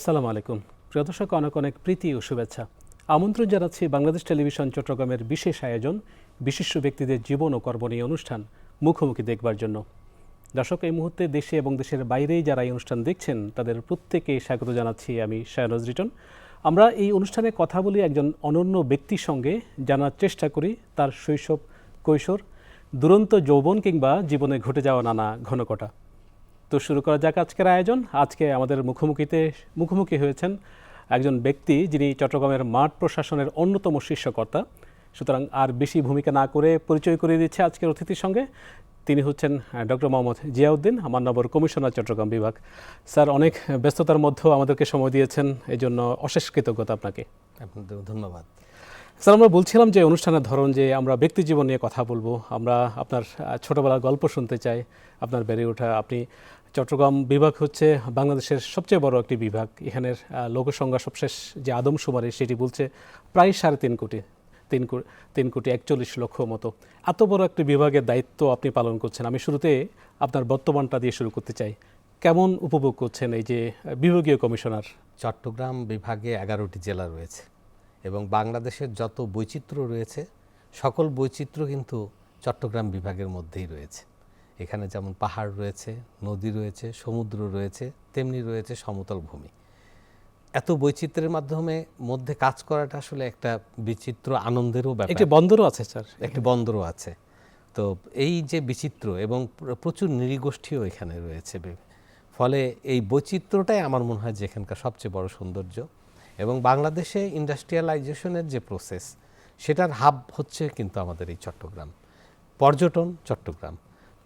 আসসালামু আলাইকুম। প্রিয় দর্শক, অনেক অনেক প্রীতি ও শুভেচ্ছা। আমন্ত্রণ জানাচ্ছি বাংলাদেশ টেলিভিশন চট্টগ্রামের বিশেষ আয়োজন, বিশিষ্ট ব্যক্তিদের জীবন ও কর্ম নিয়ে অনুষ্ঠান মুখোমুখি দেখবার জন্য। দর্শক, এই মুহূর্তে দেশে এবং দেশের বাইরেই যারা এই অনুষ্ঠান দেখছেন, তাদের প্রত্যেকে স্বাগত জানাচ্ছি আমি শায়নজ রিটন আমরা এই অনুষ্ঠানে কথা বলি একজন অনন্য ব্যক্তির সঙ্গে, জানার চেষ্টা করি তার শৈশব, কৈশোর, দুরন্ত যৌবন কিংবা জীবনে ঘটে যাওয়া নানা ঘনকটা। তো শুরু করা যাক আজকের আয়োজন। আজকে আমাদের মুখোমুখিতে মুখোমুখি হয়েছেন একজন ব্যক্তি যিনি চট্টগ্রামের মাঠ প্রশাসনের অন্যতম শীর্ষকর্তা। সুতরাং আর বেশি ভূমিকা না করে পরিচয় করিয়ে দিচ্ছে আজকের অতিথির সঙ্গে। তিনি হচ্ছেন ডক্টর মোহাম্মদ জিয়াউদ্দিন আমার নবর কমিশনার চট্টগ্রাম বিভাগ। স্যার অনেক ব্যস্ততার মধ্যেও আমাদেরকে সময় দিয়েছেন এই জন্য অশেষ কৃতজ্ঞতা আপনাকে। আপনাদের ধন্যবাদ। স্যার আমরা বলছিলাম যে অনুষ্ঠানের ধরন যে আমরা ব্যক্তি জীবন নিয়ে কথা বলব। আমরা আপনার ছোটবেলার গল্প শুনতে চাই আপনার বেড়ে ওঠা। আপনি চট্টগ্রাম বিভাগ হচ্ছে বাংলাদেশের সবচেয়ে বড় একটি বিভাগ। এখানের লোকসংখ্যা সবশেষ যে আদমশুমারি সেটি বলছে প্রায় সাড়ে তিন কোটি, তিন তিন কোটি একচল্লিশ লক্ষ মতো। এত বড় একটি বিভাগের দায়িত্ব আপনি পালন করছেন। আমি শুরুতে আপনার বর্তমানটা দিয়ে শুরু করতে চাই। কেমন উপভোগ করছেন এই যে, বিভাগীয় কমিশনার? চট্টগ্রাম বিভাগে এগারোটি জেলা রয়েছে এবং বাংলাদেশের যত বৈচিত্র্য রয়েছে, সকল বৈচিত্র্য কিন্তু চট্টগ্রাম বিভাগের মধ্যেই রয়েছে। এখানে যেমন পাহাড় রয়েছে নদী রয়েছে সমুদ্র রয়েছে তেমনি রয়েছে সমতল ভূমি। এত বৈচিত্র্যের মাধ্যমে মধ্যে কাজ করাটা আসলে একটা বিচিত্র আনন্দেরও ব্যাপার। একটি বন্দরও আছে স্যার। একটি বন্দরও আছে। তো এই যে বিচিত্র এবং প্রচুর নৃগোষ্ঠীও এখানে রয়েছে। ফলে এই বৈচিত্র্যটাই আমার মনে হয় যে এখানকার সবচেয়ে বড় সৌন্দর্য। এবং বাংলাদেশে ইন্ডাস্ট্রিয়ালাইজেশনের যে প্রসেস সেটার হাব হচ্ছে কিন্তু আমাদের এই চট্টগ্রাম। পর্যটন চট্টগ্রাম।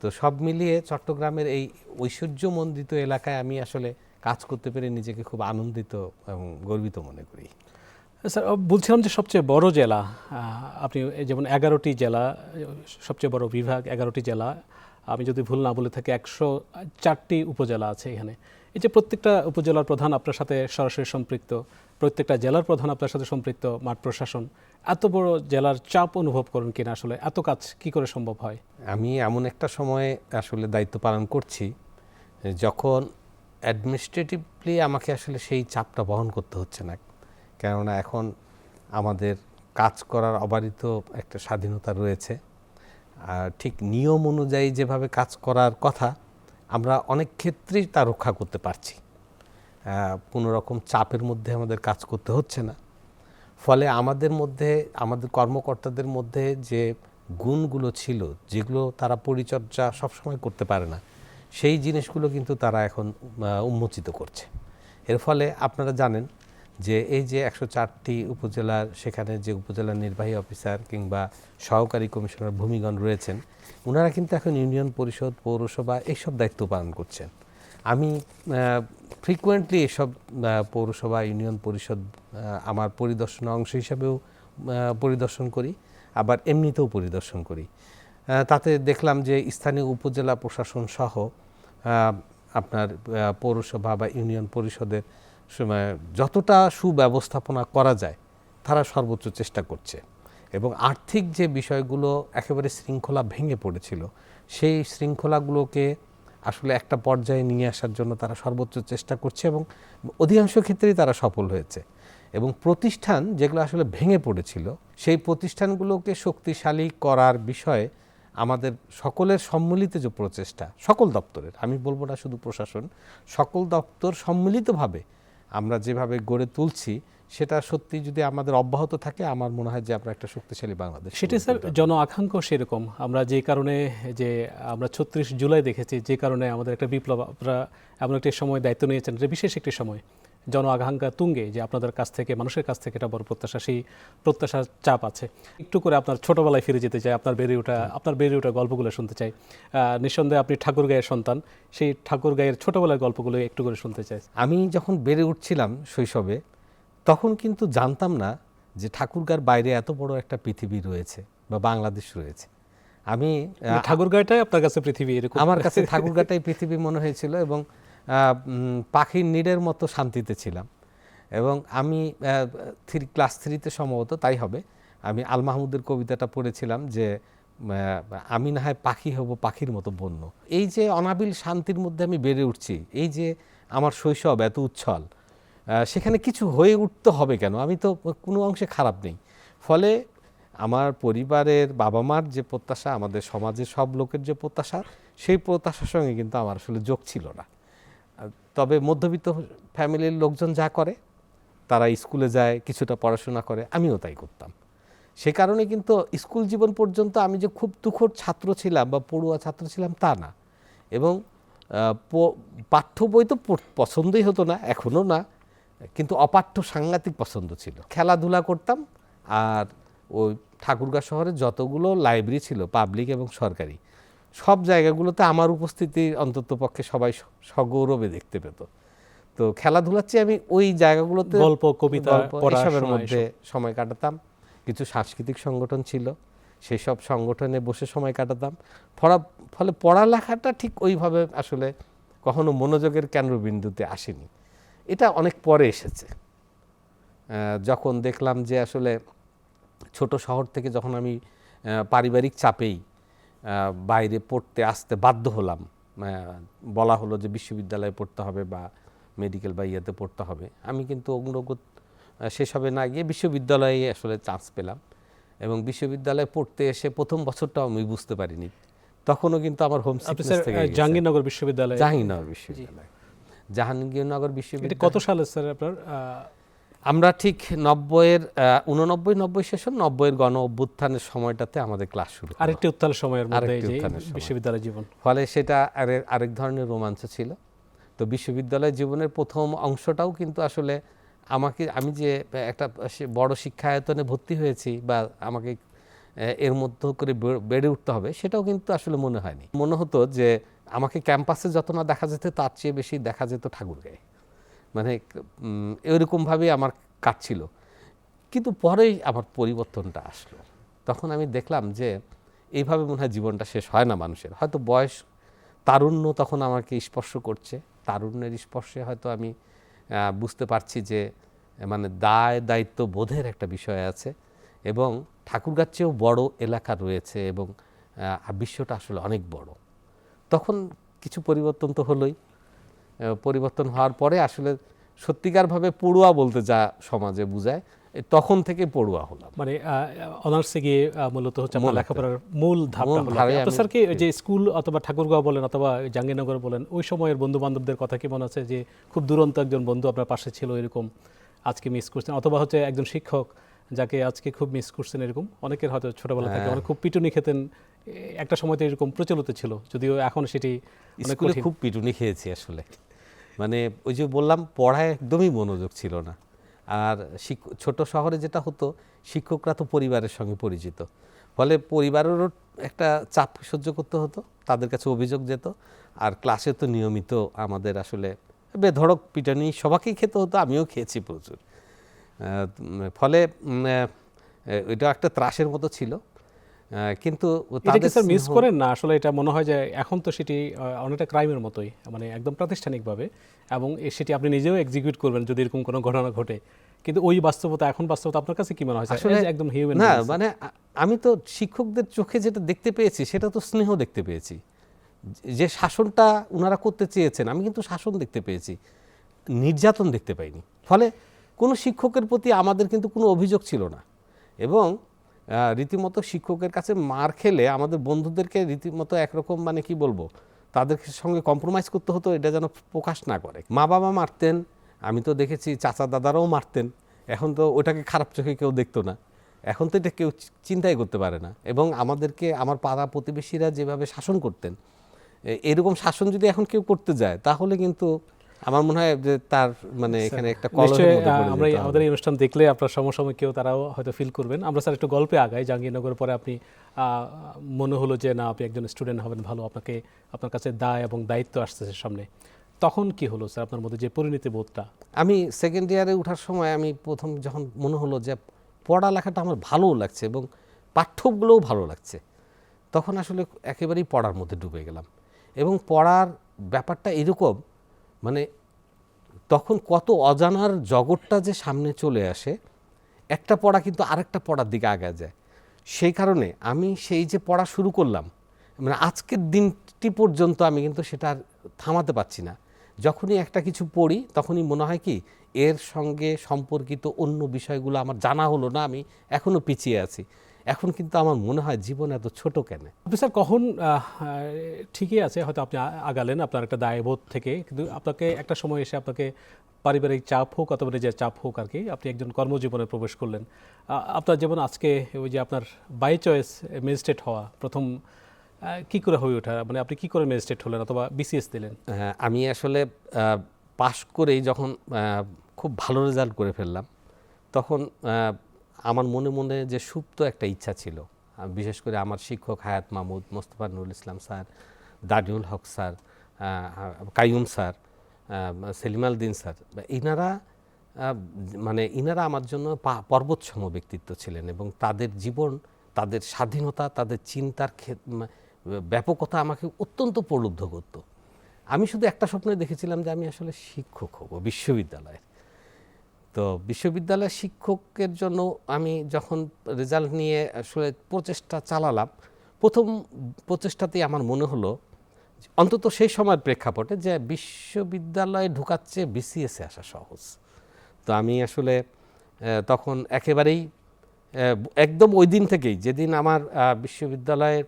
তো সব মিলিয়ে চট্টগ্রামের এই ঐশ্বর্যমণ্ডিত এলাকায় আমি আসলে কাজ করতে পেরে নিজেকে খুব আনন্দিত এবং গর্বিত মনে করি। স্যার বলছিলাম যে সবচেয়ে বড় জেলা আপনি যেমন এগারোটি জেলা, সবচেয়ে বড় বিভাগ এগারোটি জেলা, আমি যদি ভুল না বলে থাকি, একশো চারটি উপজেলা আছে এখানে। এই যে প্রত্যেকটা উপজেলার প্রধান আপনার সাথে সরাসরি সম্পৃক্ত, প্রত্যেকটা জেলার প্রধান আপনার সাথে সম্পৃক্ত মাঠ প্রশাসন, এত বড় জেলার চাপ অনুভব করেন কিনা আসলে? এত কাজ কি করে সম্ভব হয়? আমি এমন একটা সময়ে আসলে দায়িত্ব পালন করছি, যখন অ্যাডমিনিস্ট্রেটিভলি আমাকে আসলে সেই চাপটা বহন করতে হচ্ছে না। কেননা এখন আমাদের কাজ করার অবারিত একটা স্বাধীনতা রয়েছে। আর ঠিক নিয়ম অনুযায়ী যেভাবে কাজ করার কথা আমরা অনেক ক্ষেত্রেই তা রক্ষা করতে পারছি। কোনো রকম চাপের মধ্যে আমাদের কাজ করতে হচ্ছে না। ফলে আমাদের মধ্যে, আমাদের কর্মকর্তাদের মধ্যে যে গুণগুলো ছিল, যেগুলো তারা পরিচর্যা সবসময় করতে পারে না, সেই জিনিসগুলো কিন্তু তারা এখন উন্মোচিত করছে। এর ফলে আপনারা জানেন যে এই যে একশো চারটি উপজেলার, সেখানে যে উপজেলা নির্বাহী অফিসার কিংবা সহকারী কমিশনার ভূমিগণ রয়েছেন ওনারা কিন্তু এখন ইউনিয়ন পরিষদ, পৌরসভা এইসব দায়িত্ব পালন করছেন। আমি ফ্রিকুয়েন্টলি এসব পৌরসভা, ইউনিয়ন পরিষদ আমার পরিদর্শন অংশ হিসাবেও পরিদর্শন করি, আবার এমনিতেও পরিদর্শন করি। তাতে দেখলাম যে স্থানীয় উপজেলা প্রশাসন সহ আপনার পৌরসভা বা ইউনিয়ন পরিষদের সময় যতটা সুব্যবস্থাপনা করা যায়, তারা সর্বোচ্চ চেষ্টা করছে। এবং আর্থিক যে বিষয়গুলো একেবারে শৃঙ্খলা ভেঙে পড়েছিল, সেই শৃঙ্খলাগুলোকে আসলে একটা পর্যায়ে নিয়ে আসার জন্য তারা সর্বোচ্চ চেষ্টা করছে এবং অধিকাংশ ক্ষেত্রেই তারা সফল হয়েছে। এবং প্রতিষ্ঠান যেগুলো আসলে ভেঙে পড়েছিল, সেই প্রতিষ্ঠানগুলোকে শক্তিশালী করার বিষয়ে আমাদের সকলের সম্মিলিত যে প্রচেষ্টা, সকল দপ্তরের, আমি বলব না শুধু প্রশাসন, সকল দপ্তর সম্মিলিতভাবে আমরা যেভাবে গড়ে তুলছি সেটা সত্যি যদি আমাদের অব্যাহত থাকে আমার মনে হয় যে আমরা একটা শক্তিশালী বাংলাদেশ সেটি স্যার জন আকাঙ্ক্ষা সেরকম। আমরা যে কারণে যে আমরা ছত্রিশ জুলাই দেখেছি যে কারণে আমাদের একটা বিপ্লব আপনারা এমন একটি সময় দায়িত্ব নিয়েছেন যে বিশেষ একটি সময়। জন আকাঙ্ক্ষা তুঙ্গে যে আপনাদের কাছ থেকে মানুষের কাছ থেকে এটা বড় প্রত্যাশা সেই প্রত্যাশার চাপ আছে। একটু করে আপনার ছোটবেলায় ফিরে যেতে চাই আপনার বেড়ে ওঠা আপনার বেড়ে ওঠা গল্পগুলো শুনতে চাই। নিঃসন্দেহে আপনি ঠাকুর গায়ের সন্তান সেই ঠাকুর গায়ের ছোটবেলার গল্পগুলো একটু করে শুনতে চাই। আমি যখন বেড়ে উঠছিলাম শৈশবে তখন কিন্তু জানতাম না যে ঠাকুরগার বাইরে এত বড় একটা পৃথিবী রয়েছে বা বাংলাদেশ রয়েছে। আমি আহ, ঠাকুর গায়েটাই আপনার কাছে পৃথিবী এরকম? আমার কাছে ঠাকুরগাটাই পৃথিবী মনে হয়েছিল এবং পাখির নীড়ের মতো শান্তিতে ছিলাম। এবং আমি থ্রি ক্লাস থ্রিতে সম্ভবত তাই হবে। আমি আল মাহমুদের কবিতাটা পড়েছিলাম যে আমি না হয় পাখি হব পাখির মতো বন্য। এই যে অনাবিল শান্তির মধ্যে আমি বেড়ে উঠছি এই যে আমার শৈশব এত উচ্ছল সেখানে কিছু হয়ে উঠতে হবে কেন? আমি তো কোনো অংশে খারাপ নেই। ফলে আমার পরিবারের বাবা মার যে প্রত্যাশা, আমাদের সমাজের সব লোকের যে প্রত্যাশা, সেই প্রত্যাশার সঙ্গে কিন্তু আমার আসলে যোগ ছিল না। তবে মধ্যবিত্ত ফ্যামিলির লোকজন যা করে, তারা স্কুলে যায়, কিছুটা পড়াশোনা করে, আমিও তাই করতাম। সে কারণে কিন্তু স্কুল জীবন পর্যন্ত আমি যে খুব তুখোর ছাত্র ছিলাম বা পড়ুয়া ছাত্র ছিলাম তা না। এবং পাঠ্য বই তো পছন্দই হতো না, এখনও না। কিন্তু অপাঠ্য সাংঘাতিক পছন্দ ছিল। খেলাধুলা করতাম আর ওই ঠাকুরগাঁ শহরে যতগুলো লাইব্রেরি ছিল পাবলিক এবং সরকারি সব জায়গাগুলোতে আমার উপস্থিতি অন্তত পক্ষে সবাই সগৌরবে দেখতে পেত। তো খেলাধুলার চেয়ে আমি ওই জায়গাগুলোতে গল্প, কবিতা এসবের মধ্যে সময় কাটাতাম। কিছু সাংস্কৃতিক সংগঠন ছিল সেই সব সংগঠনে বসে সময় কাটাতাম। ফলা ফলে পড়ালেখাটা ঠিক ওইভাবে আসলে কখনো মনোযোগের কেন্দ্রবিন্দুতে আসেনি। এটা অনেক পরে এসেছে। যখন দেখলাম যে আসলে ছোট শহর থেকে যখন আমি পারিবারিক চাপেই বাইরে পড়তে আসতে বাধ্য হলাম বলা হলো যে বিশ্ববিদ্যালয়ে পড়তে হবে বা মেডিকেল বা ইয়েতে পড়তে হবে। আমি কিন্তু অগ্রগত সেসবে না গিয়ে বিশ্ববিদ্যালয়ে আসলে চান্স পেলাম এবং বিশ্ববিদ্যালয়ে পড়তে এসে প্রথম বছরটাও আমি বুঝতে পারিনি। তখনও কিন্তু আমার হোম। জাহাঙ্গীরনগর বিশ্ববিদ্যালয়ে? জাহাঙ্গীরনগর বিশ্ববিদ্যালয়। জাহাঙ্গীরনগর বিশ্ববিদ্যালয় কত সালে স্যার আপনার? আমরা ঠিক নব্বইয়ের উননব্বই নব্বই সেশন নব্বইয়ের গণ অভ্যুত্থানের সময়টাতে আমাদের ক্লাস শুরু আরেকটি উত্তাল সময়ের মধ্যে। বিশ্ববিদ্যালয় জীবন। ফলে সেটা আরে- আরেক ধরনের রোমাঞ্চ ছিল। তো বিশ্ববিদ্যালয় জীবনের প্রথম অংশটাও কিন্তু আসলে আমাকে আমি যে একটা বড় শিক্ষায়তনে ভর্তি হয়েছি বা আমাকে এর মধ্য করে বেড়ে উঠতে হবে, সেটাও কিন্তু আসলে মনে হয়নি। মনে হতো যে আমাকে ক্যাম্পাসে যত না দেখা যেত, তার চেয়ে বেশি দেখা যেত ঠাকুরগাঁয়ে মানে এরকমভাবেই আমার কাটছিল। কিন্তু পরেই আমার পরিবর্তনটা আসলো। তখন আমি দেখলাম যে এইভাবে মনে হয় জীবনটা শেষ হয় না মানুষের। হয়তো বয়স, তারুণ্য তখন আমাকে স্পর্শ করছে। তারুণ্যের স্পর্শে হয়তো আমি বুঝতে পারছি যে মানে দায়, দায়িত্ব বোধের একটা বিষয় আছে। এবং ঠাকুরগার চেয়েও বড় এলাকা রয়েছে এবং বিশ্বটা আসলে অনেক বড়। তখন কিছু পরিবর্তন তো হলোই। পরিবর্তন হওয়ার পরে আসলে সত্যিকারভাবে পড়ুয়া বলতে যা সমাজে বোঝায় তখন থেকে পড়ুয়া হলাম। মানে অনার্সে গিয়ে মূলত হচ্ছে একটা- লেখাপড়ার মূল ধাপটা হলো। স্যার কি যে স্কুল অথবা ঠাকুরগাঁও বলেন অথবা জাহাঙ্গীরনগর বলেন ওই সময়ের বন্ধু বান্ধবদের কথা কি মনে আছে যে খুব দুরন্ত একজন বন্ধু আপনার পাশে ছিল এরকম আজকে মিস করছেন? অথবা হচ্ছে একজন শিক্ষক যাকে আজকে খুব মিস করছেন এরকম। অনেকের হয়তো ছোটবেলা থেকে হ্যাঁ। অনেক খুব পিটুনি খেতেন। একটা সময়তে এরকম প্রচলিত ছিল যদিও এখন সেটি স্কুলে খুব পিটুনি খেয়েছি আসলে। মানে ওই যে বললাম পড়ায় একদমই মনোযোগ ছিল না। আর ছোট শহরে যেটা হতো শিক্ষকরা তো পরিবারের সঙ্গে পরিচিত। ফলে পরিবারেরও একটা চাপ সহ্য করতে হতো তাদের কাছে অভিযোগ যেত। আর ক্লাসে তো নিয়মিত আমাদের আসলে বেধড়ক পিটানি সবাইকেই খেতে হতো আমিও খেয়েছি প্রচুর। ফলে এটা একটা ত্রাসের মতো ছিল। কিন্তু স্যার মিস করেন? না আসলে এটা মনে হয় যে এখন তো সেটি অনেকটা ক্রাইমের মতোই মানে একদম প্রাতিষ্ঠানিকভাবে এবং সেটি আপনি নিজেও এক্সিকিউট করবেন যদি এরকম কোনো ঘটনা ঘটে। কিন্তু ওই বাস্তবতা এখন বাস্তবতা আপনার কাছে কি মনে হয় আসলে একদম হিউম্যান না মানে আমি তো শিক্ষকদের চোখে যেটা দেখতে পেয়েছি সেটা তো স্নেহ দেখতে পেয়েছি। যে শাসনটা ওনারা করতে চেয়েছেন আমি কিন্তু শাসন দেখতে পেয়েছি। নির্যাতন দেখতে পাইনি। ফলে কোনো শিক্ষকের প্রতি আমাদের কিন্তু কোনো অভিযোগ ছিল না। এবং রীতিমতো শিক্ষকের কাছে মার খেলে আমাদের বন্ধুদেরকে রীতিমতো একরকম মানে কি বলব তাদের সঙ্গে কম্প্রোমাইজ করতে হতো, এটা যেন প্রকাশ না করে। মা বাবা মারতেন, আমি তো দেখেছি চাচা দাদারাও মারতেন, এখন তো ওটাকে খারাপ চোখে কেউ দেখতো না। এখন তো এটা কেউ চিন্তাই করতে পারে না। এবং আমাদেরকে, আমার পাড়া প্রতিবেশীরা যেভাবে শাসন করতেন এরকম শাসন যদি এখন কেউ করতে যায়, তাহলে কিন্তু আমার মনে হয় যে তার মানে এখানে একটা আমরা। আমাদের এই অনুষ্ঠান দেখলে আপনার সমসাময়িক কেউ তারাও হয়তো ফিল করবেন। আমরা স্যার একটু গল্পে আগাই। জাহাঙ্গীরনগর পরে আপনি মনে হলো যে না আপনি একজন স্টুডেন্ট হবেন ভালো আপনাকে আপনার কাছে দায় এবং দায়িত্ব আসতেছে সামনে। তখন কি হলো স্যার আপনার মধ্যে যে পরিণতি বোধটা? আমি সেকেন্ড ইয়ারে ওঠার সময় আমি প্রথম যখন মনে হলো যে পড়ালেখাটা আমার ভালোও লাগছে এবং পাঠ্যগুলোও ভালো লাগছে তখন আসলে একেবারেই পড়ার মধ্যে ডুবে গেলাম। এবং পড়ার ব্যাপারটা এরকম মানে তখন কত অজানার জগৎটা যে সামনে চলে আসে, একটা পড়া কিন্তু আরেকটা পড়ার দিকে আগে যায়। সেই কারণে আমি সেই যে পড়া শুরু করলাম মানে আজকের দিনটি পর্যন্ত আমি কিন্তু সেটা আর থামাতে পারছি না। যখনই একটা কিছু পড়ি, তখনই মনে হয় কি, এর সঙ্গে সম্পর্কিত অন্য বিষয়গুলো আমার জানা হলো না, আমি এখনও পিছিয়ে আছি। এখন কিন্তু আমার মনে হয় জীবন এত ছোট কেন? আপনি স্যার কখন ঠিকই আছে হয়তো আপনি আগালেন আপনার একটা দায়বোধ থেকে কিন্তু আপনাকে একটা সময় এসে আপনাকে পারিবারিক চাপ হোক অথবা যে চাপ হোক আর কি আপনি একজন কর্মজীবনে প্রবেশ করলেন। আপনার যেমন আজকে ওই যে আপনার বাই চয়েস ম্যাজিস্ট্রেট হওয়া প্রথম কি করে হয়ে ওঠা? মানে আপনি কি করে ম্যাজিস্ট্রেট হলেন অথবা বিসিএস দিলেন? আমি আসলে পাশ করেই যখন খুব ভালো রেজাল্ট করে ফেললাম তখন আমার মনে মনে যে সুপ্ত একটা ইচ্ছা ছিল বিশেষ করে আমার শিক্ষক হায়াত মাহমুদ মোস্তফা নুরুল ইসলাম স্যার দানিউল হক স্যার আহ, কাইয়ুম স্যার আহ, সেলিম আল দিন স্যার ইনারা মানে ইনারা আমার জন্য পর্বতসম ব্যক্তিত্ব ছিলেন এবং তাদের জীবন তাদের স্বাধীনতা তাদের চিন্তার ব্যাপকতা আমাকে অত্যন্ত প্রলুব্ধ করতো। আমি শুধু একটা স্বপ্নে দেখেছিলাম যে আমি আসলে শিক্ষক হব বিশ্ববিদ্যালয়ের তো বিশ্ববিদ্যালয়ের শিক্ষকের জন্য আমি যখন রেজাল্ট নিয়ে আসলে প্রচেষ্টা চালালাম, প্রথম প্রচেষ্টাতেই আমার মনে হলো অন্তত সেই সময়ের প্রেক্ষাপটে যে বিশ্ববিদ্যালয়ে ঢোকাচ্ছে বিসিএসে আসা সহজ। তো আমি আসলে তখন একেবারেই একদম ওই দিন থেকেই, যেদিন আমার বিশ্ববিদ্যালয়ের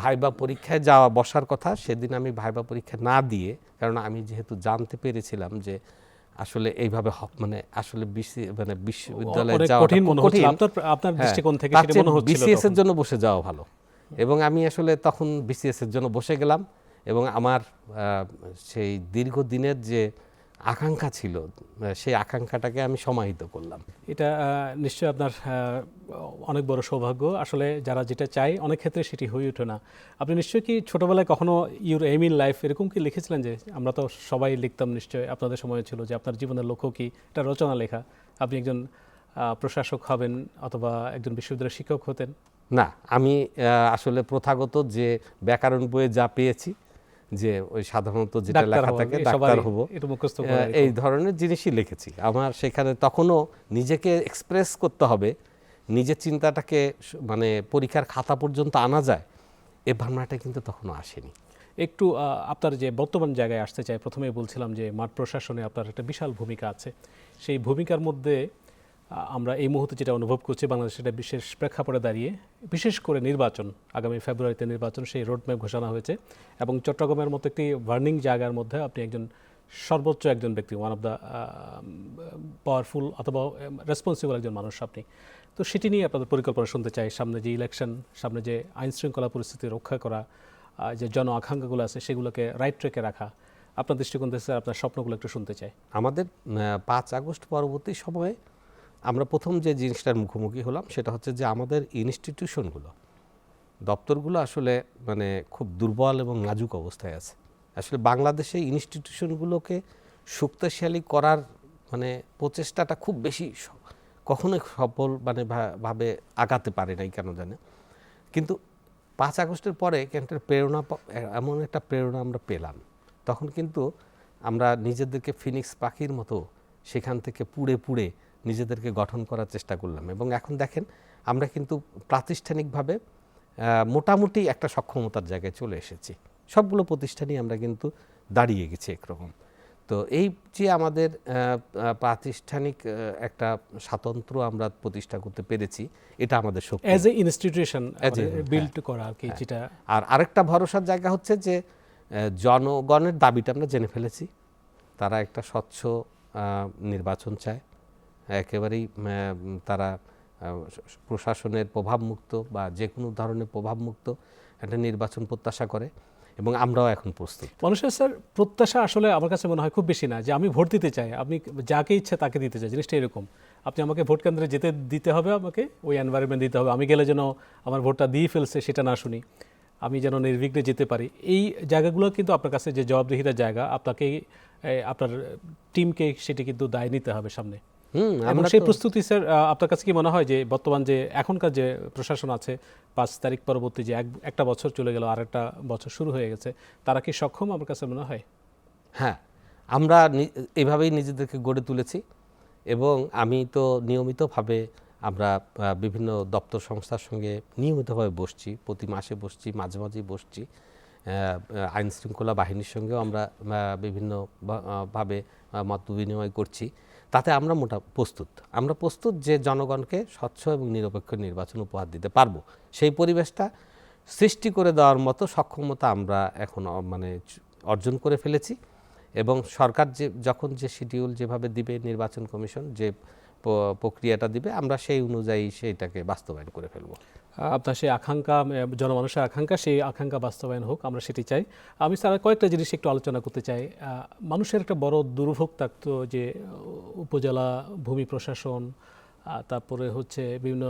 ভাইবা পরীক্ষায় যাওয়া বসার কথা, সেদিন আমি ভাইবা পরীক্ষা না দিয়ে, কারণ আমি যেহেতু জানতে পেরেছিলাম যে আসলে এইভাবে মানে আসলে বিসি মানে বিশ্ববিদ্যালয়ে যাওয়া কঠিন মনে হচ্ছে। আপনার আপনার দৃষ্টিকোণ থেকে সেটা মনে হচ্ছিল বিসিএস এর জন্য বসে যাওয়া ভালো। এবং আমি আসলে তখন বিসিএস এর জন্য বসে গেলাম এবং আমার আহ, সেই দীর্ঘদিনের যে আকাঙ্ক্ষা ছিল সেই আকাঙ্ক্ষাটাকে আমি সমাহিত করলাম। এটা নিশ্চয়ই আপনার অনেক বড় সৌভাগ্য। আসলে যারা যেটা চায় অনেক ক্ষেত্রে সেটি হয়ে ওঠে না। আপনি নিশ্চয়ই কি ছোটবেলায় কখনো ইউর এম ইন লাইফ এরকম কি লিখেছিলেন যে আমরা তো সবাই লিখতাম নিশ্চয়ই আপনাদের সময় ছিল যে আপনার জীবনের লক্ষ্য কি? এটা রচনা লেখা। আপনি একজন প্রশাসক হবেন অথবা একজন বিশ্ববিদ্যালয়ের শিক্ষক হতেন। না আমি আসলে প্রথাগত যে ব্যাকরণ বইয়ে যা পেয়েছি যে ওই সাধারণত যেটা লেখা থাকে ডাক্তার হব। এই ধরনের জিনিসই লিখেছি। আমার সেখানে তখনও নিজেকে এক্সপ্রেস করতে হবে নিজের চিন্তাটাকে মানে পরীক্ষার খাতা পর্যন্ত আনা যায় এ ভাবনাটা কিন্তু তখনও আসেনি। একটু আপনার যে বর্তমান জায়গায় আসতে চাই প্রথমে বলছিলাম যে মাঠ প্রশাসনে আপনার একটা বিশাল ভূমিকা আছে। সেই ভূমিকার মধ্যে আমরা এই মুহূর্তে যেটা অনুভব করছি বাংলাদেশ সেটা বিশেষ প্রেক্ষাপটে দাঁড়িয়ে, বিশেষ করে নির্বাচন। আগামী ফেব্রুয়ারিতে নির্বাচন, সেই রোডম্যাপ ঘোষণা হয়েছে এবং চট্টগ্রামের মতো একটি ভার্নিং জায়গার মধ্যে আপনি একজন সর্বোচ্চ একজন ব্যক্তি ওয়ান অফ দ্য পাওয়ারফুল অথবা রেসপন্সিবল একজন মানুষ আপনি। তো সেটি নিয়ে আপনাদের পরিকল্পনা শুনতে চাই। সামনে যে ইলেকশন সামনে যে আইন শৃঙ্খলা পরিস্থিতি রক্ষা করা যে জন আকাঙ্ক্ষাগুলো আছে সেগুলোকে রাইট ট্রেকে রাখা, আপনার দৃষ্টিকোণ থেকে স্যার আপনার স্বপ্নগুলো একটু শুনতে চাই। আমাদের পাঁচ আগস্ট পরবর্তী সময়ে আমরা প্রথম যে জিনিসটার মুখোমুখি হলাম সেটা হচ্ছে যে আমাদের ইনস্টিটিউশনগুলো দপ্তরগুলো আসলে মানে খুব দুর্বল এবং নাজুক অবস্থায় আছে। আসলে বাংলাদেশে ইনস্টিটিউশনগুলোকে শক্তিশালী করার মানে প্রচেষ্টাটা খুব বেশি কখনোই সফল মানে ভাবে আগাতে পারে নাই, কেন জানে? কিন্তু পাঁচ আগস্টের পরে একটা প্রেরণা এমন একটা প্রেরণা আমরা পেলাম। তখন কিন্তু আমরা নিজেদেরকে ফিনিক্স পাখির মতো সেখান থেকে পুড়ে পুড়ে নিজেদেরকে গঠন করার চেষ্টা করলাম। এবং এখন দেখেন আমরা কিন্তু প্রাতিষ্ঠানিকভাবে মোটামুটি একটা সক্ষমতার জায়গায় চলে এসেছি। সবগুলো প্রতিষ্ঠানই আমরা কিন্তু দাঁড়িয়ে গেছি একরকম। তো এই যে আমাদের প্রাতিষ্ঠানিক একটা স্বাতন্ত্র্য আমরা প্রতিষ্ঠা করতে পেরেছি এটা আমাদের শক্তি। অ্যাজ এ ইনস্টিটিউশন হ্যাঁ। বিল্ড করা আর কি যেটা আর আরেকটা ভরসার জায়গা হচ্ছে যে জনগণের দাবিটা আমরা জেনে ফেলেছি। তারা একটা স্বচ্ছ নির্বাচন চায়। একেবারেই তারা প্রশাসনের প্রভাবমুক্ত বা যে কোনো ধরনের প্রভাবমুক্ত একটা নির্বাচন প্রত্যাশা করে এবং আমরাও এখন প্রস্তুত। মানুষের স্যার, প্রত্যাশা আসলে আমার কাছে মনে হয় খুব বেশি না যে আমি ভোট দিতে চাই, আপনি যাকে ইচ্ছে তাকে দিতে চাই, জিনিসটা এরকম। আপনি আমাকে ভোট কেন্দ্রে যেতে দিতে হবে আমাকে, ওই এনভায়রনমেন্ট দিতে হবে। আমি গেলে যেন আমার ভোটটা দিয়ে ফেলছে সেটা না শুনি, আমি যেন নির্বিঘ্নে যেতে পারি। এই জায়গাগুলো কিন্তু আপনার কাছে যে জবাবদিহিতার জায়গা আপনাকে আপনার টিমকে সেটি কিন্তু দায় নিতে হবে সামনে। হুম এবং সেই প্রস্তুতি স্যার আপনার কাছে কি মনে হয় যে বর্তমান যে এখনকার যে প্রশাসন আছে পাঁচ তারিখ পরবর্তী যে এক একটা বছর চলে গেল আর একটা বছর শুরু হয়ে গেছে তারা কি সক্ষম আমার কাছে মনে হয়? হ্যাঁ আমরা এভাবেই নিজেদেরকে গড়ে তুলেছি এবং আমি তো নিয়মিতভাবে আমরা বিভিন্ন দপ্তর সংস্থার সঙ্গে নিয়মিতভাবে বসছি প্রতি মাসে বসছি মাঝে মাঝেই বসছি। আইন শৃঙ্খলা বাহিনীর সঙ্গেও আমরা বিভিন্ন ভাবে মত বিনিময় করছি। তাতে আমরা মোটা প্রস্তুত। আমরা প্রস্তুত যে জনগণকে স্বচ্ছ এবং নিরপেক্ষ নির্বাচন উপহার দিতে পারব। সেই পরিবেশটা সৃষ্টি করে দেওয়ার মতো সক্ষমতা আমরা এখন মানে অর্জন করে ফেলেছি। এবং সরকার যে, যখন যে শিডিউল যেভাবে দিবে নির্বাচন কমিশন, যে প্রক্রিয়াটা দিবে, আমরা সেই অনুযায়ী সেইটাকে বাস্তবায়ন করে ফেলব। আপনার সেই আকাঙ্ক্ষা জনমানুষের আকাঙ্ক্ষা, সেই আকাঙ্ক্ষা বাস্তবায়ন হোক, আমরা সেটি চাই। আমি স্যার কয়েকটা জিনিস একটু আলোচনা করতে চাই। মানুষের একটা বড় দুর্ভোগ থাকতো যে, উপজেলা ভূমি প্রশাসন তারপরে হচ্ছে বিভিন্ন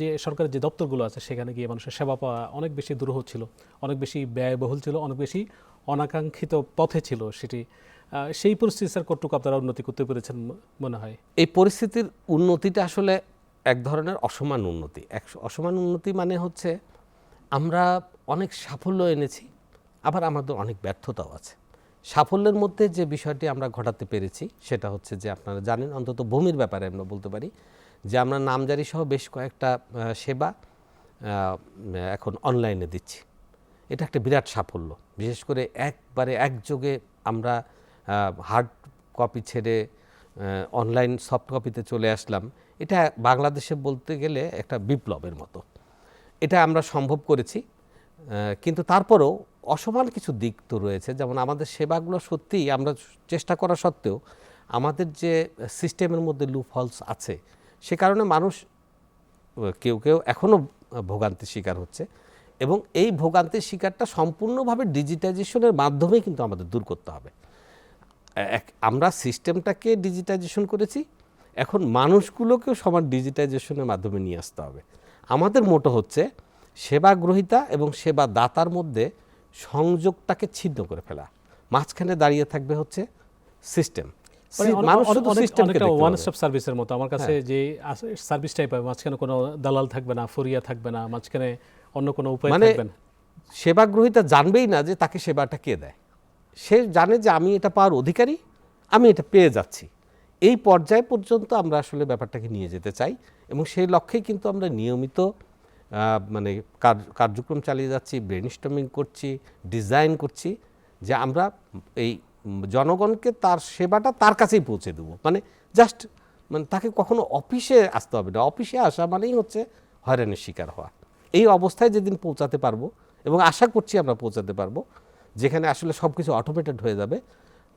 যে সরকারের যে দপ্তরগুলো আছে, সেখানে গিয়ে মানুষের সেবা পাওয়া অনেক বেশি দুরূহ ছিল, অনেক বেশি ব্যয়বহুল ছিল, অনেক বেশি অনাকাঙ্ক্ষিত পথে ছিল সেটি। সেই পরিস্থিতি স্যার কতটুকু আপনারা উন্নতি করতে পেরেছেন মনে হয়? এই পরিস্থিতির উন্নতিটা আসলে এক ধরনের অসমান উন্নতি। এক অসমান উন্নতি মানে হচ্ছে আমরা অনেক সাফল্য এনেছি, আবার আমাদের অনেক ব্যর্থতাও আছে। সাফল্যের মধ্যে যে বিষয়টি আমরা ঘটাতে পেরেছি, সেটা হচ্ছে যে আপনারা জানেন, অন্তত ভূমির ব্যাপারে আমরা বলতে পারি, যে আমরা নামজারি সহ বেশ কয়েকটা সেবা এখন অনলাইনে দিচ্ছি। এটা একটা বিরাট সাফল্য। বিশেষ করে একবারে একযোগে আমরা হার্ড কপি ছেড়ে অনলাইন সফট কপিতে চলে আসলাম। এটা বাংলাদেশে বলতে গেলে একটা বিপ্লবের মতো। এটা আমরা সম্ভব করেছি কিন্তু তারপরেও অসমান কিছু দিক তো রয়েছে। যেমন আমাদের সেবাগুলো সত্যিই আমরা চেষ্টা করা সত্ত্বেও আমাদের যে সিস্টেমের মধ্যে লুপ হলস আছে, সে কারণে মানুষ, কেউ কেউ এখনও ভোগান্তির শিকার হচ্ছে এবং এই ভোগান্তির শিকারটা সম্পূর্ণভাবে ডিজিটাইজেশনের মাধ্যমে কিন্তু আমাদের দূর করতে হবে। আমরা সিস্টেমটাকে ডিজিটাইজেশন করেছি। এখন মানুষগুলোকেও সমান ডিজিটাইজেশনের মাধ্যমে নিয়ে আসতে হবে। আমাদের মোটো হচ্ছে সেবা গ্রহীতা এবং সেবা দাতার মধ্যে সংযোগটাকে ছিন্ন করে ফেলা। মাঝখানে দাঁড়িয়ে থাকবে হচ্ছে সিস্টেম মানে ওয়ান স্টপ সার্ভিসের মতো। আমার কাছে যে সার্ভিস টাইপ হবে মাঝখানে কোনো দালাল থাকবে না ফরিয়া থাকবে না মাঝখানে অন্য কোনো উপায় মানে থাকবে না। সেবা গ্রহীতা জানবেই না যে তাকে সেবাটা কে দেয়। সে জানে যে আমি এটা পাওয়ার অধিকারী, আমি এটা পেয়ে যাচ্ছি। এই পর্যায় পর্যন্ত আমরা আসলে ব্যাপারটাকে নিয়ে যেতে চাই এবং সেই লক্ষ্যেই কিন্তু আমরা নিয়মিত মানে কার্যক্রম চালিয়ে যাচ্ছি ব্রেন করছি ডিজাইন করছি যে আমরা এই জনগণকে তার সেবাটা তার কাছেই পৌঁছে দেবো। মানে জাস্ট মানে তাকে কখনো অফিসে আসতে হবে না। অফিসে আসা মানেই হচ্ছে হয়রানির শিকার হওয়া। এই অবস্থায় যেদিন পৌঁছাতে পারব এবং আশা করছি আমরা পৌঁছাতে পারব যেখানে আসলে সব কিছু অটোমেটেড হয়ে যাবে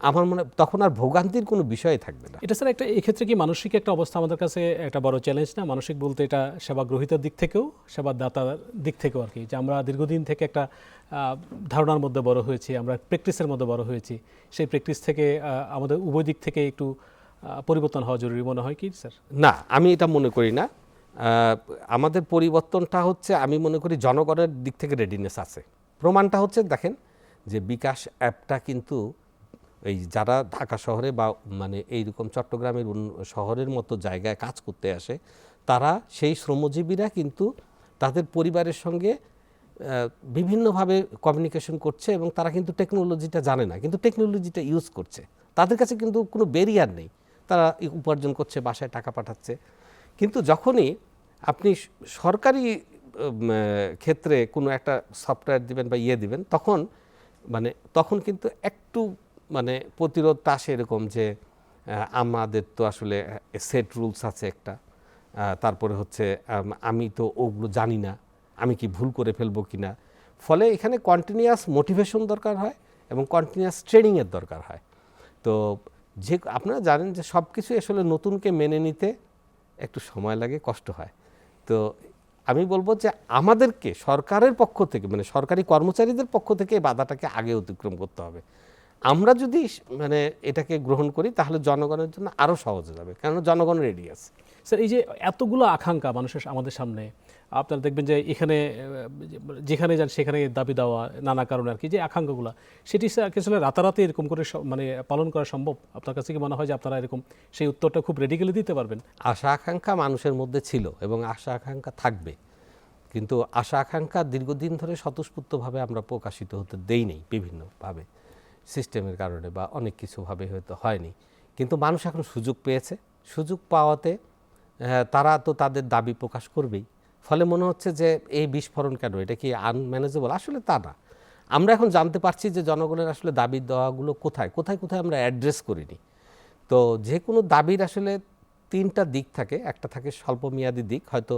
আমার মনে তখন আর ভোগান্তির কোনো বিষয় থাকবে না। এটা স্যার একটা এক্ষেত্রে কি মানসিক একটা অবস্থা আমাদের কাছে একটা বড় চ্যালেঞ্জ না? মানসিক বলতে এটা সেবা গ্রহীতার দিক থেকেও সেবা দাতার দিক থেকেও আর কি। যে আমরা দীর্ঘদিন থেকে একটা ধারণার মধ্যে বড় হয়েছি আমরা প্র্যাকটিসের মধ্যে বড় হয়েছি। সেই প্র্যাকটিস থেকে আমাদের উভয় দিক থেকে একটু পরিবর্তন হওয়া জরুরি মনে হয় কি স্যার? না আমি এটা মনে করি না। আমাদের পরিবর্তনটা হচ্ছে আমি মনে করি জনগণের দিক থেকে রেডিনেস আছে। প্রমাণটা হচ্ছে দেখেন যে বিকাশ অ্যাপটা কিন্তু এই যারা ঢাকা শহরে বা মানে এইরকম চট্টগ্রামের শহরের মতো জায়গায় কাজ করতে আসে, তারা সেই শ্রমজীবীরা কিন্তু তাদের পরিবারের সঙ্গে বিভিন্নভাবে কমিউনিকেশন করছে এবং তারা কিন্তু টেকনোলজিটা জানে না, কিন্তু টেকনোলজিটা ইউজ করছে। তাদের কাছে কিন্তু কোনো ব্যারিয়ার নেই। তারা উপার্জন করছে, বাসায় টাকা পাঠাচ্ছে। কিন্তু যখনই আপনি সরকারি ক্ষেত্রে কোনো একটা সফটওয়্যার দিবেন বা ইয়ে দিবেন, তখন মানে তখন কিন্তু একটু মানে প্রতিরোধটা আসে এরকম যে আমাদের তো আসলে সেট রুলস আছে একটা। তারপরে হচ্ছে, আমি তো ওগুলো জানি না। আমি কি ভুল করে ফেলব কি না? ফলে এখানে কন্টিনিউয়াস মোটিভেশন দরকার হয় এবং কন্টিনিউয়াস ট্রেনিংয়ের দরকার হয়। তো যে, আপনারা জানেন যে সব কিছু আসলে নতুনকে মেনে নিতে একটু সময় লাগে, কষ্ট হয়। তো আমি বলব যে আমাদেরকে সরকারের পক্ষ থেকে মানে সরকারি কর্মচারীদের পক্ষ থেকে এই বাধাটাকে আগে অতিক্রম করতে হবে। আমরা যদি মানে এটাকে গ্রহণ করি, তাহলে জনগণের জন্য আরও সহজ যাবে। কারণ জনগণ রেডি আছে। স্যার এই যে এতগুলো আকাঙ্ক্ষা মানুষের আমাদের সামনে আপনারা দেখবেন যে এখানে, যেখানে যান সেখানে দাবি দেওয়া, নানা কারণে আর কি, যে আকাঙ্ক্ষাগুলো। সেটি আসলে রাতারাতি এরকম করে মানে পালন করা সম্ভব? আপনার কাছে কি মনে হয় যে আপনারা এরকম সেই উত্তরটা খুব রেডিক্যালি দিতে পারবেন? আশা আকাঙ্ক্ষা মানুষের মধ্যে ছিল এবং আশা আকাঙ্ক্ষা থাকবে। কিন্তু আশা আকাঙ্ক্ষা দীর্ঘদিন ধরে স্বতঃস্ফূর্তভাবে আমরা প্রকাশিত হতে দেই নেই বিভিন্নভাবে। সিস্টেমের কারণে বা অনেক কিছুভাবে হয়তো হয়নি। কিন্তু মানুষ এখন সুযোগ পেয়েছে। সুযোগ পাওয়াতে তারা তো তাদের দাবি প্রকাশ করবেই। ফলে মনে হচ্ছে যে এই বিস্ফোরণ কেন? এটা কি আনম্যানেজেবল আসলে তা না। আমরা এখন জানতে পারছি যে জনগণের আসলে দাবি দেওয়াগুলো কোথায়? কোথায় কোথায় আমরা অ্যাড্রেস করিনি। তো যে কোনো দাবির আসলে তিনটা দিক থাকে। একটা থাকে স্বল্পমেয়াদী দিক হয়তো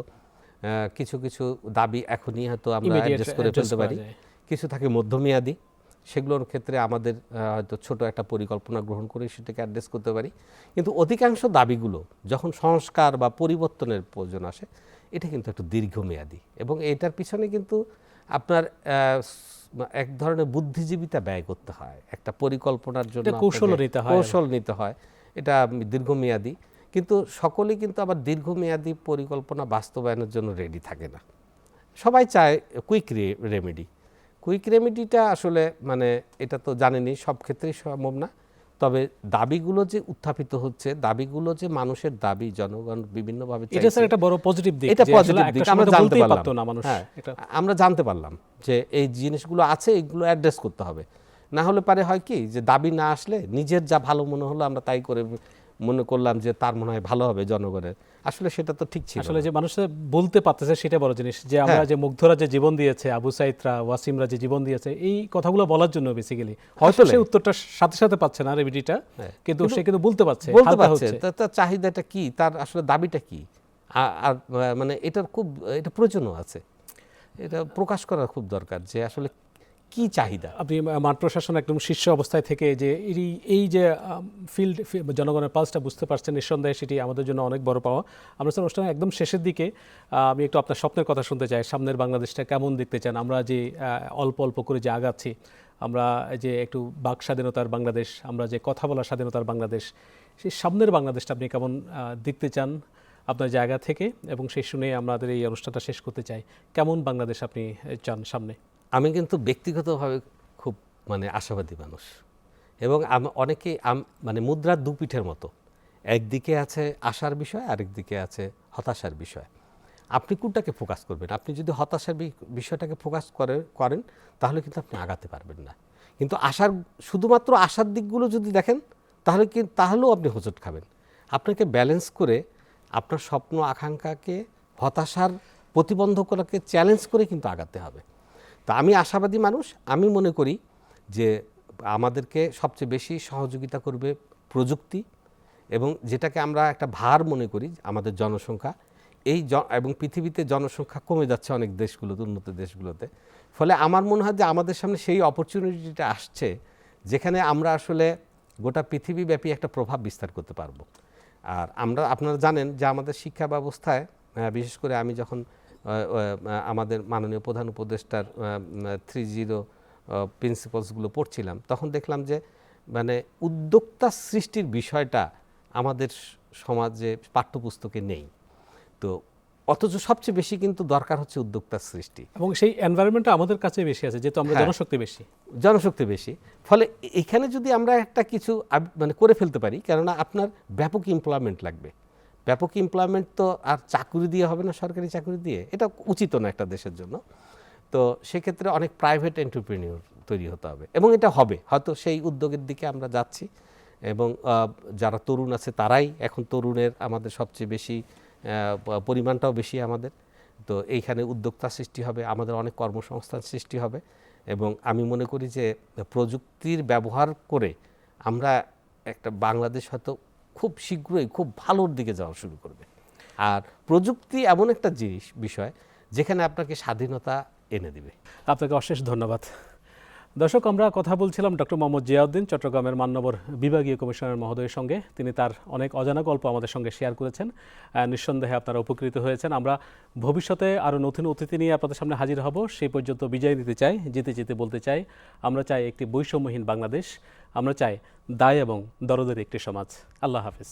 কিছু কিছু দাবি এখনই হয়তো আমরা অ্যাড্রেস করে ফেলতে পারি। কিছু থাকে মধ্যমেয়াদী। সেগুলোর ক্ষেত্রে আমাদের হয়তো ছোট একটা পরিকল্পনা গ্রহণ করে সেটাকে অ্যাড্রেস করতে পারি। কিন্তু অধিকাংশ দাবিগুলো যখন সংস্কার বা পরিবর্তনের প্রয়োজন আসে এটা কিন্তু একটু দীর্ঘমেয়াদী এবং এটার পিছনে কিন্তু আপনার এক ধরনের বুদ্ধিজীবিতা ব্যয় করতে হয়। একটা পরিকল্পনার জন্য আপনাকে নিতে হয়। কৌশল নিতে হয়। এটা দীর্ঘমেয়াদী। কিন্তু সকলেই কিন্তু আবার দীর্ঘমেয়াদী পরিকল্পনা বাস্তবায়নের জন্য রেডি থাকে না। সবাই চায় কুইক রেমেডি কুইক রেমেডিটা আসলে মানে এটা তো জানেনই সব ক্ষেত্রেই সম্ভব না। তবে দাবিগুলো যে উত্থাপিত হচ্ছে দাবিগুলো যে মানুষের দাবি জনগণ বিভিন্নভাবে এটা স্যার একটা বড় পজিটিভ দিক এটা পজিটিভ দিক আমরা জানতে পারলাম। পারতো না মানুষ হ্যাঁ আমরা জানতে পারলাম যে এই জিনিসগুলো আছে এগুলো অ্যাড্রেস করতে হবে। না হলে পারে হয় কি যে দাবি না আসলে নিজের যা ভালো মনে হলো আমরা তাই করে মনে করলাম যে তার মনে হয় ভালো হবে জনগণের। আসলে সেটা তো ঠিক ছিল আসলে যে মানুষ বলতে পারতেছে সেটা বড় জিনিস। যে আমরা হ্যাঁ। যে মুগ্ধরা যে জীবন দিয়েছে আবু সাইদরা ওয়াসিমরা যে জীবন দিয়েছে এই কথাগুলো বলার জন্য বেসিক্যালি হয়তো সে উত্তরটা সাথে সাথে পাচ্ছে না রেমিডিটা হ্যাঁ। কিন্তু সে কিন্তু বলতে পারছে বলতে পারছে। তার চাহিদাটা কি? তার আসলে দাবিটা কি? আর মানে এটার খুব এটা প্রয়োজনও আছে। এটা প্রকাশ করা খুব দরকার যে আসলে কি চাহিদা? আপনি মাঠ প্রশাসন একদম শীর্ষ অবস্থায় থেকে যে এই এই যে ফিল্ড জনগণের পালসটা বুঝতে পারছেন, নিঃসন্দেহে সেটি আমাদের জন্য অনেক বড় পাওয়া। আমরা স্যার অনুষ্ঠানের একদম শেষের দিকে আমি একটু আপনার স্বপ্নের কথা শুনতে চাই, সামনের বাংলাদেশটা কেমন দেখতে চান? আমরা যে অল্প অল্প করে যে আগাচ্ছি, আমরা যে একটু বাক স্বাধীনতার বাংলাদেশ, আমরা যে কথা বলার স্বাধীনতার বাংলাদেশ, সেই সামনের বাংলাদেশটা আপনি কেমন দেখতে চান আপনার জায়গা থেকে? এবং সেই শুনে আমাদের এই অনুষ্ঠানটা শেষ করতে চাই। কেমন বাংলাদেশ আপনি চান সামনে? আমি কিন্তু ব্যক্তিগতভাবে খুব মানে আশাবাদী মানুষ। এবং অনেকে মানে মুদ্রার দুপিঠের মতো। একদিকে আছে আশার বিষয়, আরেকদিকে আছে হতাশার বিষয়। আপনি কোনটাকে ফোকাস করবেন? আপনি যদি হতাশার বিষয়টাকে ফোকাস করে, করেন, তাহলে কিন্তু আপনি আগাতে পারবেন না। কিন্তু আশার, শুধুমাত্র আশার দিকগুলো যদি দেখেন, তাহলে কি, তাহলেও আপনি হোঁচট খাবেন। আপনাকে ব্যালেন্স করে আপনার স্বপ্ন, আকাঙ্ক্ষাকে, হতাশার প্রতিবন্ধকতাকে চ্যালেঞ্জ করে কিন্তু আগাতে হবে। তা আমি আশাবাদী মানুষ। আমি মনে করি যে আমাদেরকে সবচেয়ে বেশি সহযোগিতা করবে প্রযুক্তি এবং যেটাকে আমরা একটা ভার মনে করি আমাদের জনসংখ্যা। এই এবং পৃথিবীতে জনসংখ্যা কমে যাচ্ছে অনেক দেশগুলোতে, উন্নত দেশগুলোতে। ফলে আমার মনে হয় যে আমাদের সামনে সেই অপরচুনিটিটা আসছে যেখানে আমরা আসলে গোটা পৃথিবীব্যাপী একটা প্রভাব বিস্তার করতে পারব। আর আমরা, আপনারা জানেন যে আমাদের শিক্ষা ব্যবস্থায় বিশেষ করে আমি যখন আমাদের মাননীয় প্রধান উপদেষ্টার থ্রি জিরো প্রিন্সিপালসগুলো পড়ছিলাম। তখন দেখলাম যে মানে উদ্যোক্তা সৃষ্টির বিষয়টা আমাদের সমাজে পাঠ্যপুস্তকে নেই। তো অথচ সবচেয়ে বেশি কিন্তু দরকার হচ্ছে উদ্যোক্তার সৃষ্টি। এবং সেই এনভায়রনমেন্টটা আমাদের কাছে বেশি আছে যেহেতু আমরা হ্যাঁ। জনশক্তি বেশি। জনশক্তি বেশি। ফলে এখানে যদি আমরা একটা কিছু মানে করে ফেলতে পারি কেননা আপনার ব্যাপক এমপ্লয়মেন্ট লাগবে। ব্যাপক এমপ্লয়মেন্ট তো আর চাকুরি দিয়ে হবে না, সরকারি চাকুরি দিয়ে। এটা উচিত না একটা দেশের জন্য। তো সেক্ষেত্রে অনেক প্রাইভেট এন্টারপ্রেনিউর তৈরি হতে হবে। এবং এটা হবে, হয়তো সেই উদ্যোগের দিকে আমরা যাচ্ছি। এবং যারা তরুণ আছে তারাই এখন তরুণের আমাদের সবচেয়ে বেশি পরিমাণটাও বেশি আমাদের। তো এইখানে উদ্যোক্তা সৃষ্টি হবে, আমাদের অনেক কর্মসংস্থান সৃষ্টি হবে। এবং আমি মনে করি যে প্রযুক্তির ব্যবহার করে আমরা একটা বাংলাদেশ হয়তো খুব শীঘ্রই, খুব ভালোর দিকে যাওয়া শুরু করবে। আর প্রযুক্তি এমন একটা জিনিস, বিষয়, যেখানে আপনাকে স্বাধীনতা এনে দিবে। আপনাকে অশেষ ধন্যবাদ। দর্শক, আমরা কথা বলছিলাম ডক্টর মোহাম্মদ জিয়াউদ্দিন, চট্টগ্রামের মান্যবর বিভাগীয় কমিশনার মহোদয়ের সঙ্গে। তিনি তার অনেক অজানা গল্প আমাদের সঙ্গে শেয়ার করেছেন। নিঃসন্দেহে আপনারা উপকৃত হয়েছেন। আমরা ভবিষ্যতে আরও নতুন অতিথি নিয়ে আপনাদের সামনে হাজির হব। সেই পর্যন্ত বিজয় দিতে চাই যেতে যেতে বলতে চাই। আমরা চাই একটি বৈষম্যহীন বাংলাদেশ। আমরা চাই দায় এবং দরদের একটি সমাজ। আল্লাহ হাফিজ।